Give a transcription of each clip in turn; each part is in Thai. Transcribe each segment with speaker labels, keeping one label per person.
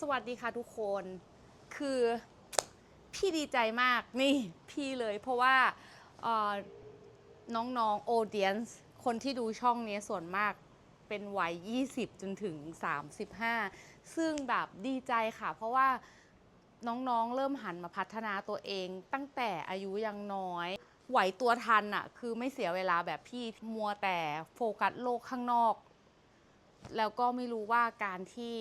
Speaker 1: สวัสดีค่ะทุกคน คือพี่ดีใจมากนี่พี่เลยเพราะว่าน้องๆ audience คนที่ดูช่องนี้ส่วนมากเป็นวัย 20 จนถึง 35 ซึ่งแบบดีใจค่ะ เพราะว่าน้องๆ เริ่มหันมาพัฒนาตัวเอง ตั้งแต่อายุยังน้อย ไหวตัวทันอะคือไม่เสียเวลาแบบพี่มัวแต่โฟกัสโลกข้างนอก แล้วก็ไม่รู้ว่าการที่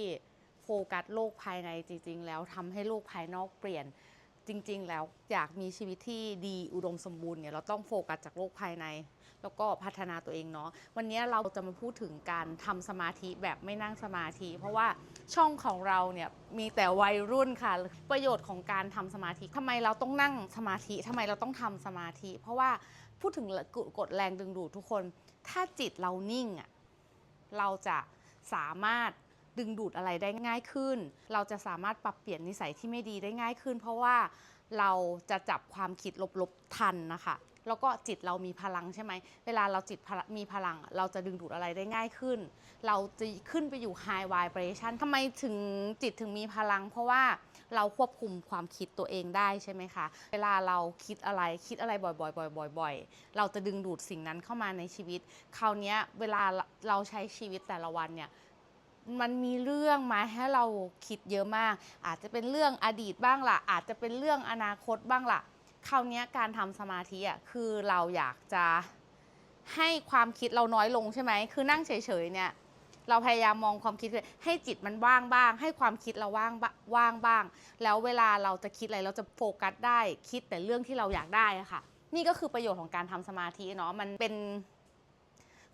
Speaker 1: โฟกัสโลกภายในจริง ๆ แล้วทำให้โลกภายนอกเปลี่ยนจริง ๆ แล้วอยากมีชีวิตที่ดีอุดมสมบูรณ์เนี่ยเราต้องโฟกัสจากโลกภายใน แล้วก็พัฒนาตัวเองเนาะวันนี้เราจะมาพูดถึงการทำสมาธิแบบไม่นั่งสมาธิ เพราะว่าช่องของเราเนี่ยมีแต่วัยรุ่นค่ะ ประโยชน์ของการทำสมาธิทำไมเราต้องนั่งสมาธิทำไมเราต้องทำสมาธิ เพราะว่าพูดถึงกฎแรงดึงดูดทุกคน ถ้าจิตเรานิ่งอะเราจะสามารถ ดึงดูดอะไรได้ง่ายขึ้น เราจะสามารถปรับเปลี่ยนนิสัยที่ไม่ดีได้ง่ายขึ้น เพราะว่าเราจะจับความคิดลบๆทันนะคะ แล้วก็จิตเรามีพลังใช่ไหม เวลาเราจิตมีพลัง เราจะดึงดูดอะไรได้ง่ายขึ้น เราจะขึ้นไปอยู่ high vibration ทำไมถึงจิตถึงมีพลัง เพราะว่าเราควบคุมความคิดตัวเองได้ใช่ไหมคะ เวลาเราคิดอะไรคิดอะไรบ่อยๆบ่อยๆบ่อยๆเราจะดึงดูดสิ่งนั้นเข้ามาในชีวิต คราวนี้เวลาเราใช้ชีวิตแต่ละวันเนี่ย มันมีเรื่องมาให้เราคิดเยอะมาก อาจจะเป็นเรื่องอดีตบ้างล่ะ อาจจะเป็นเรื่องอนาคตบ้างล่ะคราวนี้การทำสมาธิอะคือเราอยากจะให้ความคิดเราน้อยลงใช่ไหม คือนั่งเฉยๆเนี่ย เราพยายามมองความคิดให้จิตมันว่างบ้าง ให้ความคิดเราว่างบ้าว่างบ้าง แล้วเวลาเราจะคิดอะไรเราจะโฟกัสได้ คิดแต่เรื่องที่เราอยากได้ค่ะ นี่ก็คือประโยชน์ของการทำสมาธิเนาะ มันเป็น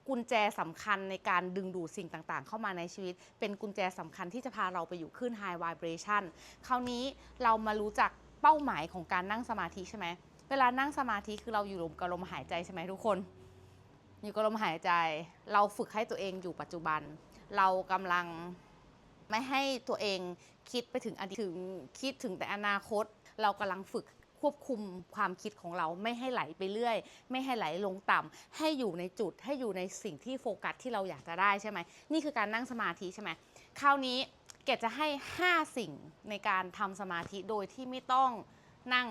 Speaker 1: กุญแจสำคัญในการดึงดูดสิ่งต่างๆ เข้ามาในชีวิต เป็นกุญแจสำคัญที่จะพาเราไปอยู่ขึ้น high vibration คราวนี้เรามารู้จักเป้าหมายของการนั่งสมาธิใช่ไหมเวลานั่งสมาธิคือเราอยู่กับลมหายใจใช่ไหมทุกคน อยู่กับลมหายใจ เราฝึกให้ตัวเองอยู่ปัจจุบัน เรากำลังไม่ให้ตัวเองคิดไปถึงอดีตถึงคิดถึงแต่อนาคต เรากำลังฝึก ควบคุมความคิดของเราไม่ให้ไหลไปเรื่อย ไม่ให้ไหลลงต่ำให้อยู่ในจุดให้อยู่ในสิ่งที่โฟกัสที่เราอยากจะได้ใช่ไหมนี่คือการนั่งสมาธิใช่ไหมคราวนี้เกดจะให้ 5 สิ่งในการทำสมาธิโดยที่ไม่ต้องนั่ง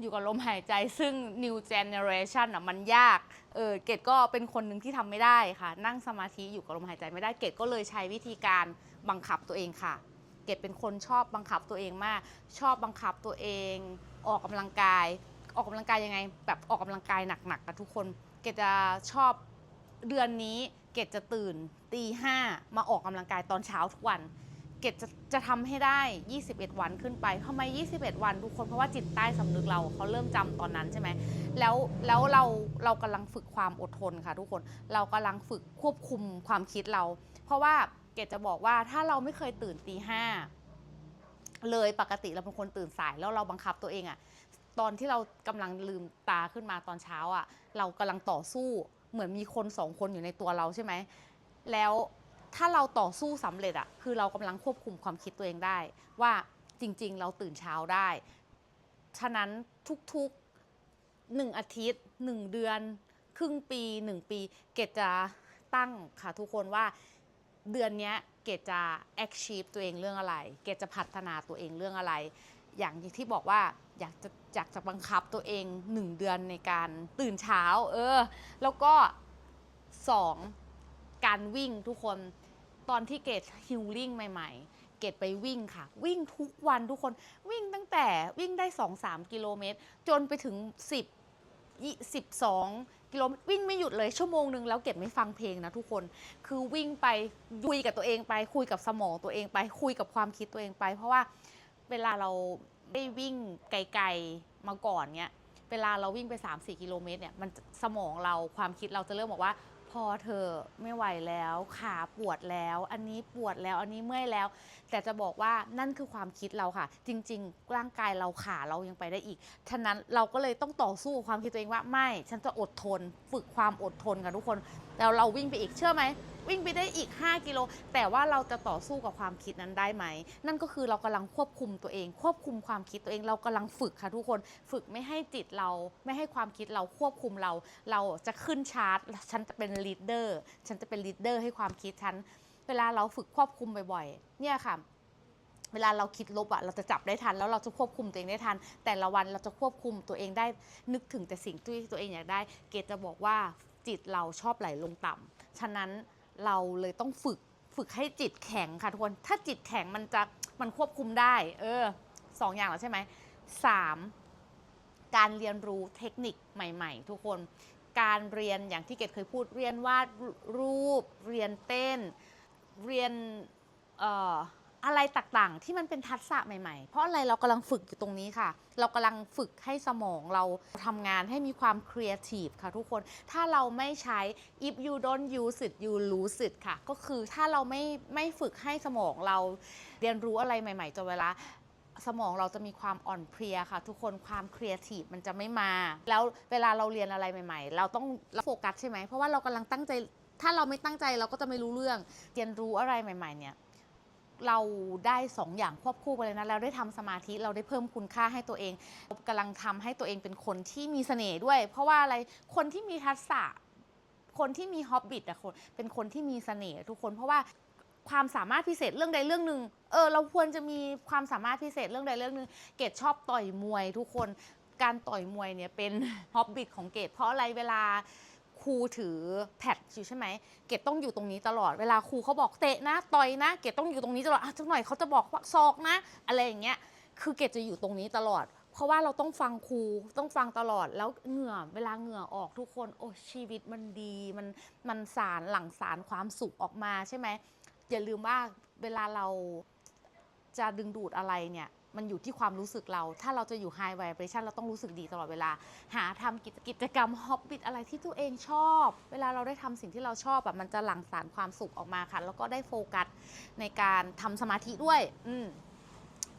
Speaker 1: อยู่กับลมหายใจซึ่ง new generation อะมันยาก เออเกดก็เป็นคนหนึ่งที่ทำไม่ได้ค่ะ นั่งสมาธิอยู่กับลมหายใจไม่ได้เกดก็เลยใช้วิธีการบังคับตัวเองค่ะ เกดเป็นคนชอบบังคับตัวเองมาก ชอบบังคับตัวเอง ออกกำลังกาย ออกกำลังกายยังไง แบบออกกำลังกายหนักๆกับทุกคน เกดจะชอบเดือนนี้เกดจะตื่นตีห้ามาออกกำลังกายตอนเช้าทุกวัน เกดจะจะทำให้ได้ 21 วันขึ้นไปทำไม 21 วันทุกคนเพราะว่าจิตใต้สำนึกเราเขาเริ่มจำตอนนั้นใช่ไหมแล้วแล้วเราเรากำลังฝึกความอดทนค่ะ ทุกคนเรากำลังฝึกควบคุมความคิดเรา เพราะว่าเกดจะบอกว่าถ้าเราไม่เคยตื่นตีห้า เลยปกติเราเป็นคนตื่นสายแล้วเราบังคับตัวเองอะตอนที่เรากำลังลืมตาขึ้นมาตอนเช้าอะเรากำลังต่อสู้เหมือนมีคนสองคนอยู่ในตัวเราใช่ไหมแล้วถ้าเราต่อสู้สำเร็จอะคือเรากำลังควบคุมความคิดตัวเองได้ ว่าจริง ๆ เราตื่นเช้าได้ ฉะนั้นทุกๆหนึ่งอาทิตย์หนึ่งเดือน ครึ่งปีหนึ่งปี เกดจะตั้งค่ะทุกคนว่า เดือนนี้เกดจะ achieve ตัวเองเรื่องอะไร เกดจะพัฒนาตัวเองเรื่องอะไร อย่างที่บอกว่าอยากจะอยากจะบังคับตัวเองหนึ่งเดือนในการตื่นเช้า เออ แล้วก็สองการวิ่งทุกคนตอนที่เกดฮิลลิ่งใหม่ ๆ เกดไปวิ่งค่ะ วิ่งทุกวันทุกคนวิ่งตั้งแต่วิ่งได้ 2-3 กิโลเมตร จนไปถึง 10 12 กิโลเมตรวิ่งไม่หยุดเลยชั่วโมงหนึ่งแล้วเก็บไม่ฟังเพลงนะทุกคน คือวิ่งไปคุยกับตัวเองไป คุยกับสมองตัวเองไป คุยกับความคิดตัวเองไป เพราะว่าเวลาเราได้วิ่งไกลๆมาก่อนเนี้ย เวลาเราวิ่งไป 3-4 กิโลเมตรเนี่ยมันสมองเราความคิดเราจะเริ่มบอกว่า พอเธอไม่ไหวแล้วขาปวดแล้ว อันนี้ปวดแล้วอันนี้เมื่อยแล้ว แต่จะบอกว่านั่นคือความคิดเราค่ะ จริง ๆ ร่างกายเราขาเรายังไปได้อีกฉะนั้นเราก็เลยต้องต่อสู้กับความคิดตัวเองว่าไม่ ฉันจะอดทน ฝึกความอดทนกันทุกคน แล้วเราวิ่งไปอีกเชื่อไหมวิ่งไปได้อีก 5 กิโล แต่ว่าเราจะต่อสู้กับความคิดนั้นได้ไหม นั่นก็คือเรากำลังควบคุมตัวเอง ควบคุมความคิดตัวเอง เรากำลังฝึกค่ะทุกคน ฝึกไม่ให้จิตเรา ไม่ให้ความคิดเราควบคุมเรา เราจะขึ้นชาร์ต ฉันจะเป็นลีดเดอร์ ฉันจะเป็นลีดเดอร์ให้ความคิดฉัน เวลาเราฝึกควบคุมบ่อยๆ เนี่ยค่ะเวลาเราคิดลบอะเราจะจับได้ทัน แล้วเราจะควบคุมตัวเองได้ทัน แต่ละวันเราจะควบคุมตัวเองได้นึกถึงแต่สิ่งที่ตัวเองอยากได้ เกดจะบอกว่า จิตเราชอบไหลลงต่ำฉะนั้นเราเลยต้องฝึกฝึกให้จิตแข็งค่ะทุกคน ถ้าจิตแข็งมันจะมันควบคุมได้ เออสองอย่างแล้วใช่ไหมสามการเรียนรู้เทคนิคใหม่ ๆ ทุกคน การเรียนอย่างที่เกดเคยพูดเรียนวาดรูป เรียนเต้น เรียนเอ่อ อะไรต่างๆ ที่มันเป็นทักษะใหม่ๆ เพราะอะไรเรากำลังฝึกอยู่ตรงนี้ค่ะ เรากำลังฝึกให้สมองเราทำงานให้มีความครีเอทีฟค่ะทุกคน ถ้าเราไม่ใช้ if you don't use it you lose it ค่ะ ก็คือถ้าเราไม่ไม่ฝึกให้สมองเราเรียนรู้อะไรใหม่ๆจนเวลาสมองเราจะมีความอ่อนเพลียค่ะ ทุกคนความครีเอทีฟมันจะไม่มา แล้วเวลาเราเรียนอะไรใหม่ ๆ เราต้องโฟกัสใช่ไหมเพราะว่าเรากำลังตั้งใจ ถ้าเราไม่ตั้งใจเราก็จะไม่รู้เรื่องเรียนรู้อะไรใหม่ ๆเนี่ย เราได้สองอย่างควบคู่ไปเลยนะเราได้ทำสมาธิเราได้เพิ่มคุณค่าให้ตัวเองกำลังทำให้ตัวเองเป็นคนที่มีเสน่ห์ด้วย เพราะว่าอะไรคนที่มีทักษะ คนที่มีฮอบบิทอะคนเป็นคนที่มีเสน่ห์ทุกคนเพราะว่าความสามารถพิเศษเรื่องใดเรื่องหนึ่งเออเราควรจะมีความสามารถพิเศษเรื่องใดเรื่องหนึ่งเกดชอบต่อยมวยทุกคนการต่อยมวยเนี่ยเป็นฮอบบิทของเกดเพราะอะไรเวลา ครูถือแพดอยู่ใช่ไหมเกดต้องอยู่ตรงนี้ตลอดเวลาครูเขาบอกเตะนะต่อยนะเกดต้องอยู่ตรงนี้ตลอดอะจังหน่อยเขาจะบอกว่าศอกนะ อะไรอย่างเงี้ยคือเกดจะอยู่ตรงนี้ตลอด เพราะว่าเราต้องฟังครูต้องฟังตลอดแล้วเหงื่อเวลาเหงื่อออกทุกคนโอ้ชีวิตมันดีมันมันสารหลั่งสารความสุขออกมาใช่ไหมอย่าลืมว่าเวลาเราจะดึงดูดอะไรเนี่ย มันอยู่ที่ความรู้สึกเรา ถ้าเราจะอยู่ high vibration เราต้องรู้สึกดีตลอดเวลา หาทำกิจกิจกรรมฮอบบิทอะไรที่ตัวเองชอบ เวลาเราได้ทำสิ่งที่เราชอบแบบมันจะหลั่งสารความสุขออกมาค่ะ แล้วก็ได้โฟกัสในการทำสมาธิด้วย อืม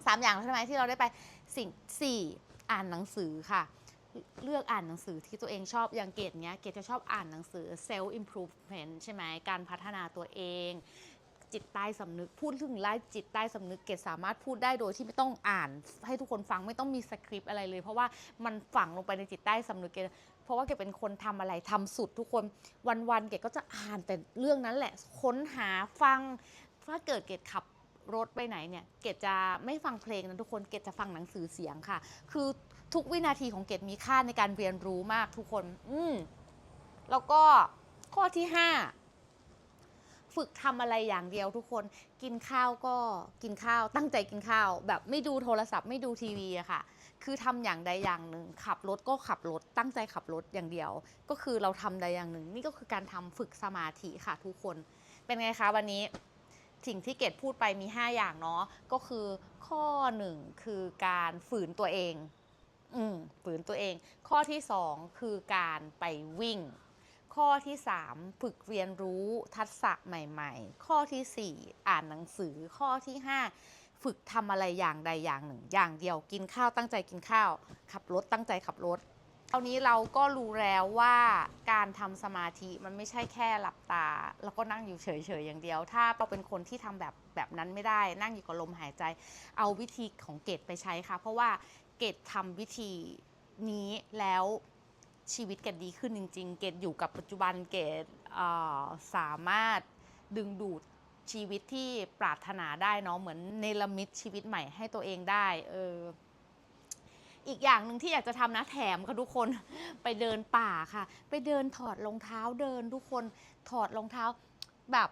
Speaker 1: สามอย่างใช่ไหมที่เราได้ไปสิ่งสี่อ่านหนังสือค่ะ เลือกอ่านหนังสือที่ตัวเองชอบอย่างเกดเนี้ยเกดจะชอบอ่านหนังสือ self improvement ใช่ไหมการพัฒนาตัวเอง จิตใต้สำนึก พูดถึงไล่จิตใต้สำนึกเกดสามารถพูดได้โดยที่ไม่ต้องอ่าน ให้ทุกคนฟังไม่ต้องมีสคริปต์อะไรเลย เพราะว่ามันฝังลงไปในจิตใต้สำนึกเกดเพราะว่าเกดเป็นคนทำอะไรทำสุดทุกคนวันๆเกดก็จะอ่านแต่เรื่องนั้นแหละค้นหาฟังถ้าเกิดเกดขับรถไปไหนเนี่ย เกดจะไม่ฟังเพลงนะทุกคน เกดจะฟังหนังสือเสียงค่ะ คือทุกวินาทีของเกดมีค่าในการเรียนรู้มากทุกคน อืมแล้วก็ข้อที่ห้า ฝึกทำอะไรอย่างเดียวทุกคนกินข้าวก็กินข้าวตั้งใจกินข้าว แบบไม่ดูโทรศัพท์ไม่ดูทีวีอะค่ะ คือทำอย่างใดอย่างหนึ่ง ขับรถก็ขับรถตั้งใจขับรถอย่างเดียว ก็คือเราทำใดอย่างหนึ่ง นี่ก็คือการทำฝึกสมาธิค่ะทุกคนเป็นไงคะวันนี้สิ่งที่เกดพูดไปมี 5 อย่างเนาะก็คือข้อหนึ่งคือการฝืนตัวเอง อืมฝืนตัวเอง ข้อที่สองคือการไปวิ่ง ข้อที่ 3 ฝึกเรียนรู้ทักษะใหม่ ๆ ข้อทีสี่ 4 อ่านหนังสือข้อที่ 5 ฝึกทำอะไรอย่างใดอย่างหนึ่ง อย่างเดียวกินข้าวตั้งใจกินข้าว ขับรถตั้งใจขับรถคราวนี้เราก็รู้แล้วว่าการทำสมาธิมันไม่ใช่แค่หลับตา แล้วก็นั่งอยู่เฉยๆอย่างเดียว ถ้าเราเป็นคนที่ทำแบบแบบนั้นไม่ได้ นั่งอยู่กับลมหายใจ เอาวิธีของเกดไปใช้ค่ะ เพราะว่าเกดทำวิธีนี้แล้ว ชีวิตเกดดีขึ้นจริง ๆ เกดอยู่กับปัจจุบันเกดเสามารถดึงดูดชีวิตที่ปรารถนาได้เนาะเหมือนเนรมิตชีวิตใหม่ให้ตัวเองได้เอออีกอย่างหนึ่งที่อยากจะทำนะแถมค่ะทุกคนไปเดินป่าค่ะ ไปเดินถอดรองเท้าเดินทุกคนถอดรองเท้าแบบ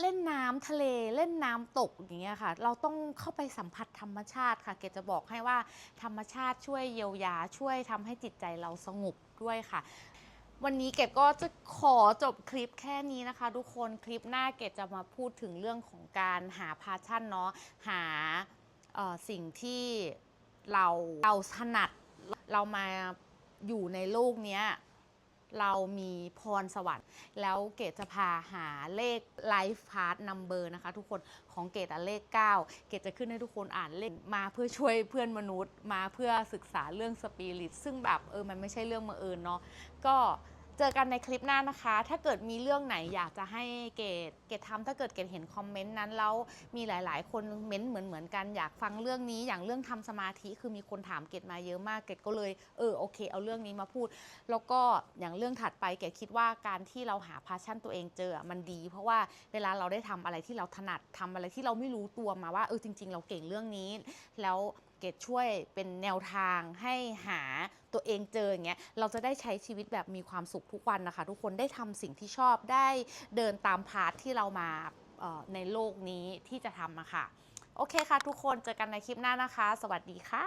Speaker 1: เล่นน้ำทะเลเล่นน้ำตกอย่างเงี้ยค่ะ เราต้องเข้าไปสัมผัสธรรมชาติค่ะ เกดจะบอกให้ว่าธรรมชาติช่วยเยียวยาช่วยทำให้จิตใจเราสงบ ด้วยค่ะ วันนี้เกดก็จะขอจบคลิปแค่นี้นะคะ ทุกคนคลิปหน้าเกดจะมาพูดถึงเรื่องของการหาพาชั่นเนาะหาสิ่งที่เราเราถนัดเรามาอยู่ในโลกเนี้ย เรามีพรสวรรค์ แล้วเกดจะพาหาเลขไลฟ์พาร์ทนัมเบอร์นะคะทุกคนของเกดอะเลข 9 เกดจะขึ้นให้ทุกคนอ่านเลขมาเพื่อช่วยเพื่อนมนุษย์มาเพื่อศึกษาเรื่องสปิริตซึ่งแบบเออมันไม่ใช่เรื่องมาเอิญเนาะก็ เจอกันในคลิปหน้านะคะ ถ้าเกิดมีเรื่องไหนอยากจะให้เกดเกดทำถ้าเกิดเกดเห็นคอมเมนต์นั้นแล้วมีหลาย ๆ คนเม้นเหมือนเหมือนกันอยากฟังเรื่องนี้อย่างเรื่องทำสมาธิคือมีคนถามเกดมาเยอะมากเกดก็เลยเออโอเค เอาเรื่องนี้มาพูด แล้วก็อย่างเรื่องถัดไปเกดคิดว่าการที่เราหาพาชั่นตัวเองเจอมันดี เพราะว่าเวลาเราได้ทำอะไรที่เราถนัดทำอะไรที่เราไม่รู้ตัวมาว่าเออจริง ๆ เราเก่งเรื่องนี้แล้ว เกดช่วยเป็นแนวทางให้หาตัวเองเจออย่างเงี้ยเราจะได้ใช้ชีวิตแบบมีความสุขทุกวันนะคะ ทุกคนได้ทำสิ่งที่ชอบได้เดินตามพาร์ทที่เรามาในโลกนี้ที่จะทำอะค่ะ โอเคค่ะทุกคนเจอกันในคลิปหน้านะคะ สวัสดีค่ะ